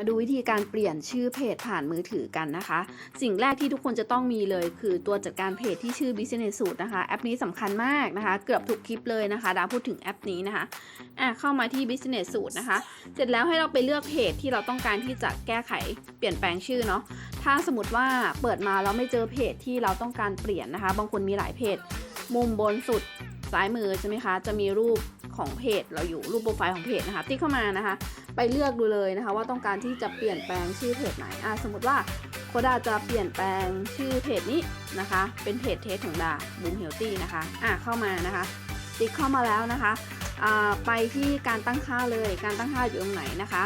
มาดูวิธีการเปลี่ยนชื่อเพจผ่านมือถือกันนะคะ สิ่งแรกที่ทุกคนจะต้องมีเลยคือตัวจัดการเพจที่ชื่อ Business Suite นะคะ แอปนี้สำคัญมากนะคะ เกือบทุกคลิปเลยนะคะดาพูดถึงแอปนี้นะคะอะเข้ามาที่ Business Suite นะคะ เสร็จแล้วให้เราไปเลือกเพจที่เราต้องการที่จะแก้ไขเปลี่ยนแปลงชื่อเนาะ ถ้าสมมติว่าเปิดมาแล้วไม่เจอเพจที่เราต้องการเปลี่ยนนะคะ บางคนมีหลายเพจ มุมบนสุดซ้ายมือใช่ไหมคะ จะมีรูป ของเพจเราอยู่รูปโปรไฟล์ของเพจนะคะติ๊กเข้ามานะคะ ไปเลือกดูเลยนะคะ ว่าต้องการที่จะเปลี่ยนแปลงชื่อเพจไหนอะสมมติว่าโคดาจะเปลี่ยนแปลงชื่อเพจนี้นะคะ เป็นเพจเทสของดาบูมเฮลตี้นะคะอะเข้ามานะคะ ติ๊กเข้ามาแล้วนะคะอ่าไปที่การตั้งค่าเลยการตั้งค่าอยู่ตรงไหนนะคะ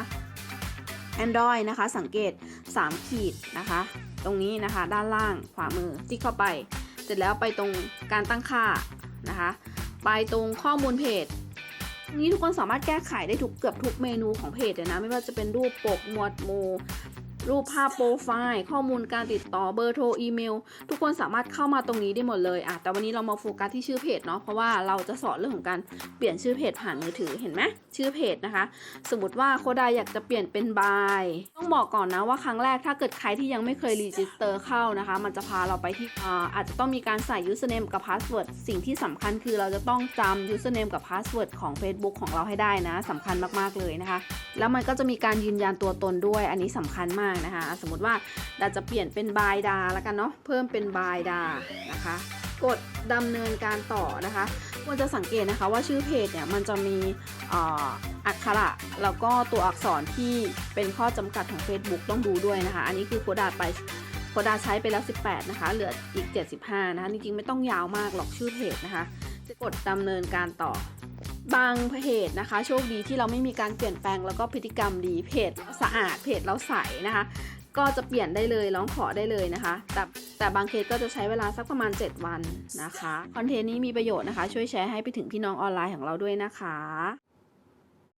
Android นะคะ สังเกต 3 ขีดนะคะ ตรงนี้นะคะด้านล่างขวามือติ๊กเข้าไป เสร็จแล้วไปตรงการตั้งค่านะคะ ไปตรงข้อมูลเพจ นี้ทุกคนสามารถแก้ไขได้ทุกเกือบทุกเมนูของเพจเลยนะ ไม่ว่าจะเป็นรูปปกหมวดหมู่ รูปภาพโปรไฟล์ข้อมูลการติดต่อเบอร์โทรอีเมล ทุกคนสามารถเข้ามาตรงนี้ได้หมดเลยอะแต่วันนี้เรามาโฟกัสที่ชื่อเพจเนาะเพราะว่าเราจะสอนเรื่องของการเปลี่ยนชื่อเพจผ่านมือถือเห็นไหมชื่อเพจนะคะ สมมติว่าโคดาอยากจะเปลี่ยนเป็นบายต้องบอกก่อนนะว่าครั้งแรกถ้าเกิดใครที่ยังไม่เคยรีจิสเตอร์เข้านะคะ มันจะพาเราไปที่อาจจะต้องมีการใส่ username กับ password สิ่งที่สำคัญคือเราจะต้องจำ username กับ password ของ Facebook ของเราให้ได้นะสำคัญมากๆเลยนะคะ แล้วมันก็จะมีการยืนยันตัวตนด้วยอันนี้สำคัญมากนะคะ สมมติว่าดาจะเปลี่ยนเป็นบายดาแล้วกันเนาะเพิ่มเป็นบายดานะคะ กดดำเนินการต่อนะคะควรจะสังเกตนะคะว่าชื่อเพจเนี่ยมันจะมีอักขระแล้วก็ตัวอักษรที่เป็นข้อจำกัดของ Facebook ต้องดูด้วยนะคะ อันนี้คือโคดาไปโคดาใช้ไปแล้ว 18 นะคะ เหลืออีก 75 นะคะ จริงๆ ไม่ต้องยาวมากหรอกชื่อเพจนะคะ จะกดดำเนินการต่อ บางเพจนะคะ โชคดีที่เราไม่มีการเปลี่ยนแปลงแล้วก็พฤติกรรมดีเพจสะอาดเพจเราใสนะคะ ก็จะเปลี่ยนได้เลยร้องขอได้เลยนะคะ แต่แต่บางเคสก็จะใช้เวลาสักประมาณ 7 วันนะคะคอนเทนต์นี้มีประโยชน์นะคะ ช่วยแชร์ให้ไปถึงพี่น้องออนไลน์ของเราด้วยนะคะ